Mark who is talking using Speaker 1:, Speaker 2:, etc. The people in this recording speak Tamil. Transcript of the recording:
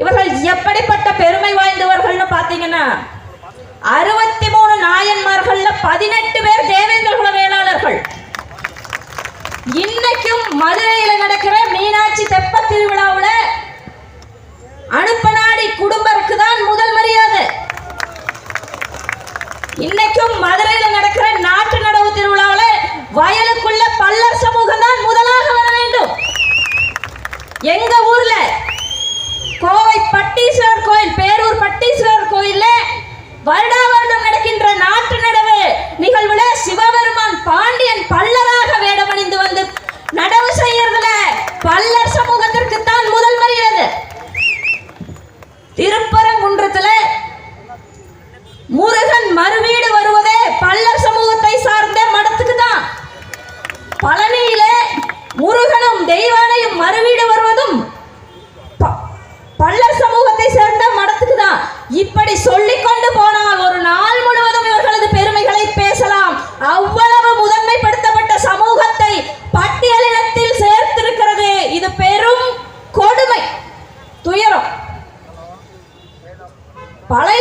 Speaker 1: இவர்கள் எப்படிப்பட்ட பெருமை வாய்ந்தவர்கள்னு பாத்தீங்கன்னா அறுபத்தி மூணு நாயன்மார்கள்ல பதினெட்டு பேர் தேவேந்திர குல வேளாளர்கள் இன்னைக்கும் மதுரையில நடக்கிற மீனாட்சி தெப்ப திருவிழாவுல அனுப்பநாடி குடும்பருக்கு தான் முதல் மரியாதை. இன்னைக்கும் மதுரையில முருகன் மறுவீடு வருவதே பல்லர் சமூகத்தை சார்ந்த மடத்துக்கு தான். பழனியிலே முருகனும் தெய்வானையும் மறுவீடு வருவதும் பல்லர் சமூகத்தை சேர்ந்த மடத்துக்கு தான். இப்படி சொல்லிக் கொண்டு போனால் ஒரு நாள் முழுவதும் இவர்களது பெருமைகளை பேசலாம். அவ்வளவு முதன்மைப்படுத்தப்பட்ட சமூகத்தை பட்டியலினத்தில் சேர்த்திருக்கிறது. இது பெரும் கொடுமை. துயரம். பழைய